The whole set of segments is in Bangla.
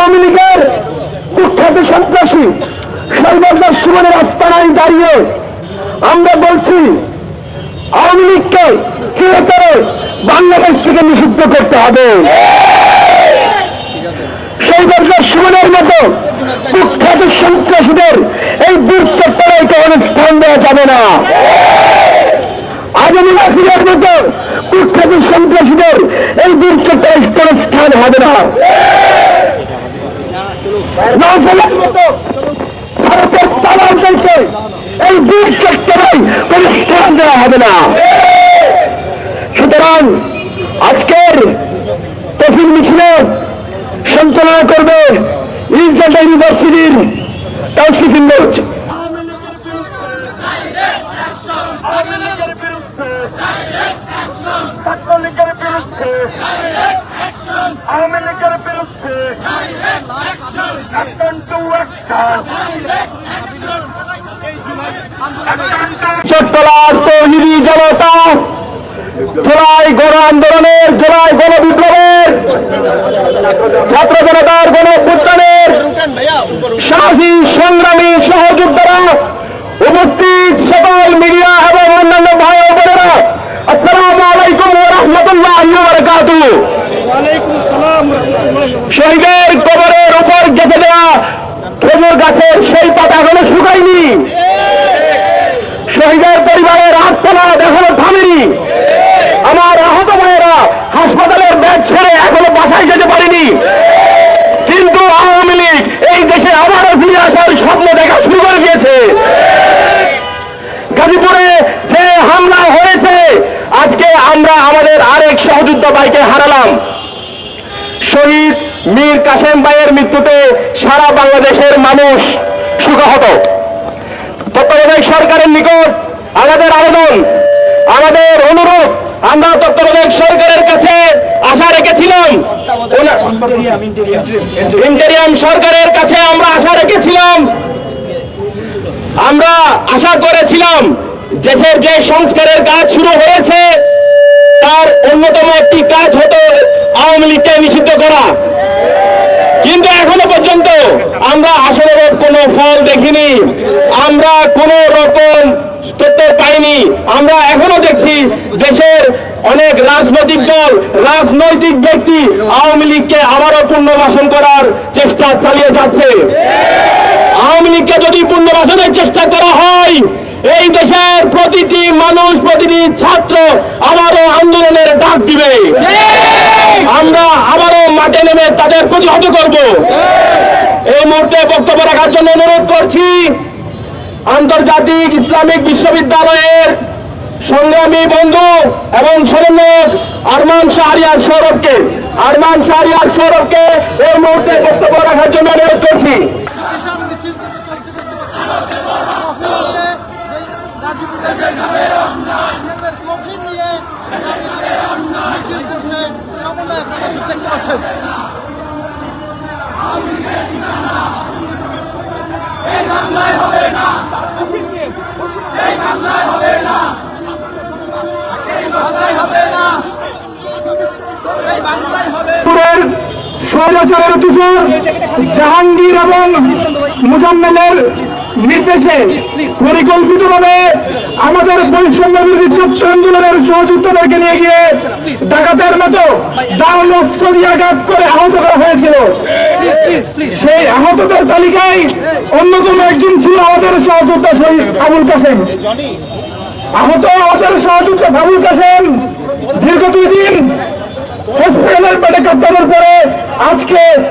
আওয়ামী লীগের কুখ্যাত সন্ত্রাসী সর্বদার সুমনের আস্তানায় দাঁড়িয়ে আমরা বলছি, আওয়ামী লীগকে চিরতরে বাংলাদেশ থেকে নিষিদ্ধ করতে হবে। সেই সুমনের মতো কুখ্যাত সন্ত্রাসীদের এই বীর চত্বরে কোনো স্থান দেওয়া যাবে না। আগামী রাফিলের মতো কুখ্যাত সন্ত্রাসীদের এই বীর চত্বরে কোনো স্থান হবে না। ভারতের তালাদেরকে এই বীর চত্বরে কোনো স্থান দেওয়া হবে না। অ্যাকশন চট্টলার তৌহিদি জনতা, জুলাই গণ আন্দোলনের, জুলাই গণ বিপ্লবের, ছাত্র জনতার গণ উত্থানের সাহসী সংগ্রামী সহযোদ্ধারা শহীদের কবরের উপর গেঁথে দেওয়া খেজুর গাছের সেই পাতা এখনও শুকায়নি। শহীদের পরিবারের আত্মনা এখনও থামেনি আমার আহত ভাইয়েরা হাসপাতালের ব্যাগ ছেড়ে এখনও বাসায় যেতে পারেনি কিন্তু আওয়ামী লীগ এই দেশে আবারও ফিরে আসার স্বপ্ন দেখা শুরু করে দিয়েছে গাজীপুরে যে হামলা হয়েছে আজকে আমরা আমাদের আরেক সহযোদ্ধা ভাইকে হারালাম শহীদ মীর কাসেম ভাইয়ের মৃত্যুতে সারা বাংলাদেশের মানুষ সুখাহত। তত্ত্বাবধায়ক সরকারের নিকট আমাদের আবেদন, আমাদের অনুরোধ, আমরা তত্ত্বাবধায়ক সরকারের কাছে আশা রেখেছিলাম। ইন্টেরিয়াম সরকারের কাছে আমরা আশা রেখেছিলাম। আমরা আশা করেছিলাম দেশের যে সংস্কারের কাজ শুরু হয়েছে, তার অন্যতম একটি কাজ হতো আওয়ামী লীগকে নিষিদ্ধ করা। কিন্তু এখনও পর্যন্ত আমরা আসলে কোনো ফল দেখিনি। আমরা কোন রকম পাইনি। আমরা এখনও দেখছি দেশের অনেক রাজনৈতিক দল রাজনৈতিক ব্যক্তি আওয়ামী লীগকে আবারও পুনর্বাসন করার চেষ্টা চালিয়ে যাচ্ছে। আওয়ামী লীগকে যদি পুনর্বাসনের চেষ্টা করা হয় এই দেশের প্রতিটি মানুষ প্রতিটি ছাত্র আবারও আন্দোলনের ডাক দিবে। আমরা আবারও মাঠে নেমে তাদের প্রতিহত করব এই মুহূর্তে বক্তব্য রাখার জন্য অনুরোধ করছি আন্তর্জাতিক ইসলামিক বিশ্ববিদ্যালয়ের সংগ্রামী বন্ধু এবং সমন্বয়ক আরমান শাহরিয়ার সৌরভকে আরমান শাহরিয়ার সৌরভকে এই মুহূর্তে বক্তব্য রাখার জন্য অনুরোধ করছি সমন্বয় প্রদর্শন দেখতে পাচ্ছেন। স্বৈরাচারের জাহাঙ্গীর এবং মুজাম্মেলের নির্দেশে পরিকল্পিতভাবে আমাদের বৈষম্য বিরোধী ছাত্র আন্দোলনের সহযোদ্ধাদেরকে নিয়ে গিয়ে ডাকাতের মতো দাল অস্ত্র দিয়ে আঘাত করে আহত করা হয়েছিল। সেই আহতদের তালিকায় অন্যতম একজন ছিল আমাদের সহযোদ্ধা শহীদ আবুল কাসেম আহত আমাদের সহযোদ্ধা বাবুল কাসেম দীর্ঘ দুই দিন বেডে পরে আজকে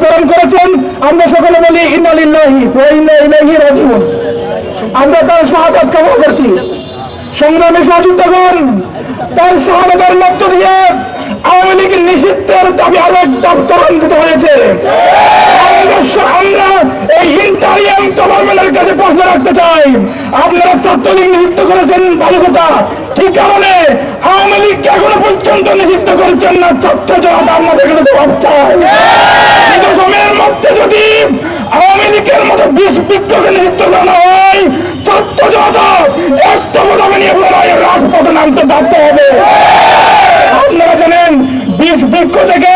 প্রদান করেছেন। আমরা সকলে বলি রাজিউন। আমরা তার কামনা করছি। সংগ্রামী তার দিয়ে আওয়ামী নিষিদ্ধের দাবি হয়েছে। আমরা- এই ইন্টারিয়াম গভর্নমেন্টের কাছে প্রশ্ন রাখতে চাই। আপনারা ছাত্রলীগ নিষিদ্ধ করেছেন কি কারণে আওয়ামী লীগকে এখনও করছেন না ছাত্র জনতা জবাব চাই। কিন্তু সময়ের মধ্যে যদি আওয়ামী লীগের মতো বিষ বিক্ষোভকে নিষিদ্ধ করানো হয় ছাত্র জনতা একটা প্রথমে নিয়ে প্রণয়ের রাজপথে নামতে বাধ্য হবে। আপনারা জানেন, বিষ বৃক্ষ থেকে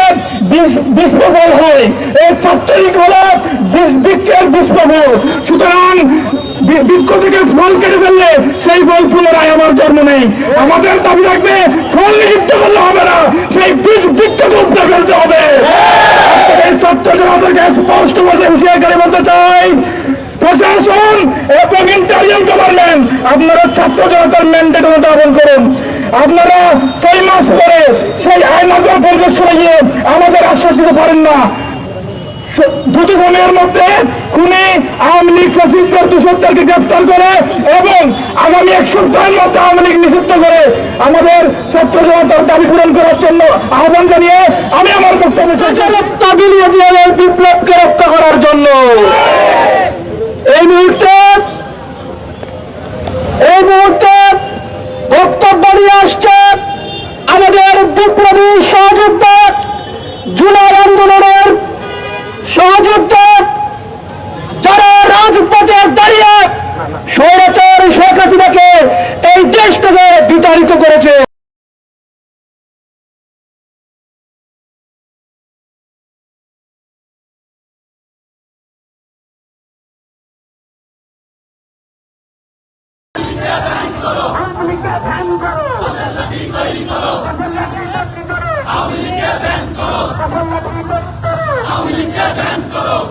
বিস্ফোরণ হয়। এই ছাত্রলীগ হলো বিষ বৃক্ষের বিস্ফোরণ সুতরাং বৃক্ষ থেকে ফল কেটে ফেললে সেই ফল পুনরায় আমার জন্ম নেই। আমাদের দাবি থাকবে ফল নিযুক্ত করলে হবে না, সেই বিষ বৃক্ষকে উপড়ে ফেলতে হবে। ছাত্র জনতাকে স্পষ্ট ভাষায় হুঁশিয়ার করে বলতে চাই, প্রশাসন এবং ইন্টারিয়াম গভর্নমেন্ট আপনারা ছাত্র জনতার ম্যান্ডেট অনুধাবন করুন। আপনারা ছয় মাস পরে সেই আইনগর পরিদর্শনে গিয়ে আমাদের আশ্বাস দিতে পারেন না। দ্রুত খুনের মধ্যে খুনি আওয়ামী লীগ গ্রেপ্তার করে এবং আগামী এক সপ্তাহের মধ্যে আওয়ামী লীগ নিষিদ্ধ করে আমাদের ছাত্র জনতার দাবি পূরণ করার জন্য আহ্বান জানিয়ে আমি আমার বক্তব্য বিপ্লবকে রক্ষা করার জন্য। এই মুহূর্তে এই মুহূর্তে বক্তব্য নিয়ে আসছে আমাদের বিপ্লবী সহযোদ্ধা জুলাই আন্দোলনের সহযোদ্ধা যারা রাজপথে দাঁড়িয়ে স্বৈরাচার শেখ হাসিনাকে এই দেশ থেকে বিতাড়িত করেছে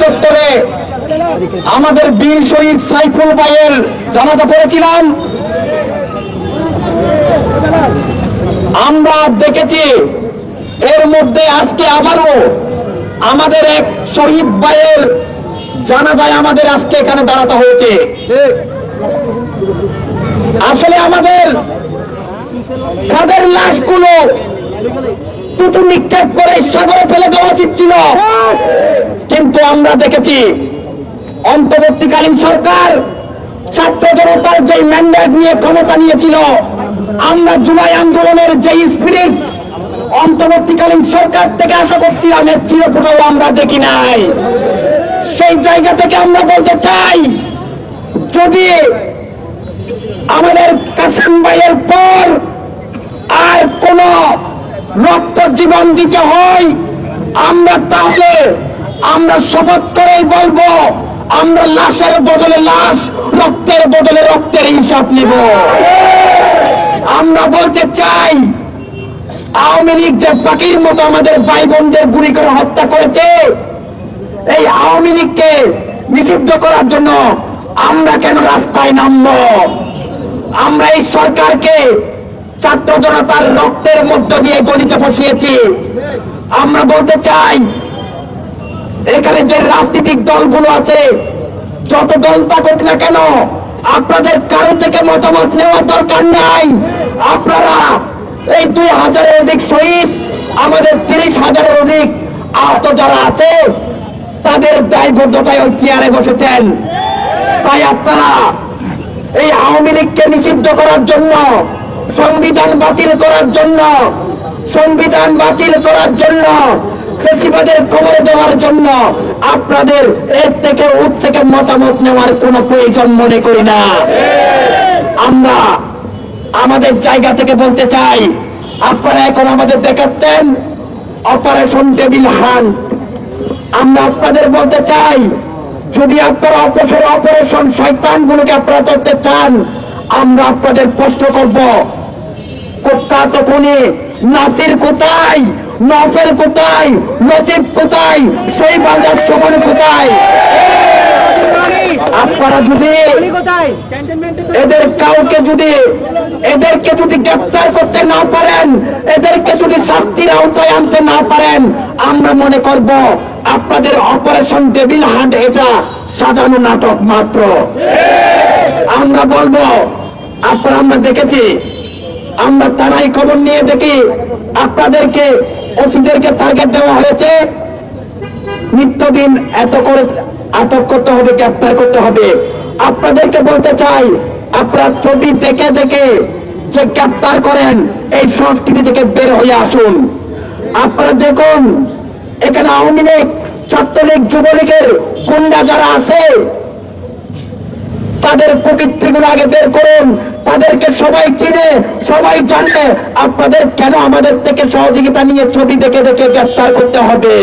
চত্বরে আমাদের বীর শহীদ সাইফুল ভাইয়ের জানাজা পড়েছিলাম। আমরা দেখেছি, এর মধ্যে আজকে আবারও আমাদের এক শহীদ ভাইয়ের জানাজায় আমাদের আজকে এখানে দাঁড়াতে হয়েছে। আসলে আমাদের তাদের লাশগুলো টুটু নিক্ষেপ করে সাগরে ফেলে দেওয়া উচিত ছিল। কিন্তু আমরা দেখেছি, অন্তর্বর্তীকালীন সরকার ছাত্র জনতার যে ম্যান্ডেট নিয়ে ক্ষমতা নিয়েছিল, আমরা জুলাই আন্দোলনের যে স্পিরিট অন্তর্বর্তীকালীন সরকার থেকে আশা করছিলাম, এর চিরপুটাও আমরা দেখি নাই। সেই জায়গা থেকে আমরা বলতে চাই, যদি আমাদের কাসেম ভাইয়ের পর রক্ত জীবন দিতে হয়। আমরা তাহলে, আমরা শপথ করেই বলব, আমরা লাশের বদলে লাশ, রক্তের বদলে রক্তের হিসাব নিব। আমরা বলতে চাই, আওয়ামী লীগ যে পাখির মতো আমাদের ভাই বোনদের গুলি করে হত্যা করেছে, এই আওয়ামী লীগকে নিষিদ্ধ করার জন্য আমরা কেন রাস্তায় নামবো? আমরা এই সরকারকে ছাত্র জনতার রক্তের মধ্য দিয়ে গণিতে বসিয়েছি। আমরা বলতে চাই, এখানে যে রাজনৈতিক দলগুলো আছে, যত দল থাকুক না কেন, আপনাদের কারও থেকে মতামত নেওয়ার দরকার নাই। আপনারা এই দুই হাজারের অধিক শহীদ, আমাদের তিরিশ হাজারের অধিক আহত যারা আছে, তাদের দায়বদ্ধতায় ওই চেয়ারে বসেছেন। তাই আপনারা এই আওয়ামী লীগকে নিষিদ্ধ করার জন্য সংবিধান বাতিল করার জন্য, সংবিধান বাতিল করার জন্য দেওয়ার জন্য আপনাদের এর থেকে উঠ থেকে মতামত নেওয়ার কোনো প্রয়োজন মনে করি না। আমরা আমাদের জায়গা থেকে বলতে চাই, আপনারা এখন আমাদের দেখাচ্ছেন অপারেশন টেবিল হান আমরা আপনাদের বলতে চাই, যদি আপনারা অপসর অপারেশন শয়তান গুলোকে আপনারা ধরতে চান, আমরা আপনাদের প্রশ্ন করব কুখ্যাত কোনে নাসির কোথায়? নফের কোথায়? লতিফ কোথায়? সেই বাজার সমান কোথায়? আপনারা যদি এদের কাউকে যদি, এদেরকে যদি গ্রেপ্তার করতে না পারেন, এদেরকে যদি শাস্তির আওতায় আনতে না পারেন, আমরা মনে করব আপনাদের অপারেশন টেবিল হান্ট এটা সাজানো নাটক মাত্র। আমরা বলব, আপনারা আমরা দেখেছি আমরা তারাই খবর নিয়ে দেখি আপনাদেরকে, ওসিদেরকে টার্গেট দেওয়া হয়েছে। নিত্যদিন এত করে আটক করতে হবে, গ্রেপ্তার করতে হবে। আপনাদেরকে বলতে চাই, আপনারা ছবি দেখে দেখে যে গ্রেপ্তার করেন, এই সংস্কৃতি থেকে বের হয়ে আসুন। আপনারা দেখুন, এখানে আওয়ামী লীগ, ছাত্রলীগ, যুবলীগের গুন্ডা যারা আছে, তাদের প্রকৃতিগুলো আগে বের করুন তাদেরকে সবাই চিনে, সবাই জানে। আপনাদের কেন আমাদের থেকে সহযোগিতা নিয়ে ছবি দেখে দেখে গ্রেপ্তার করতে হবে?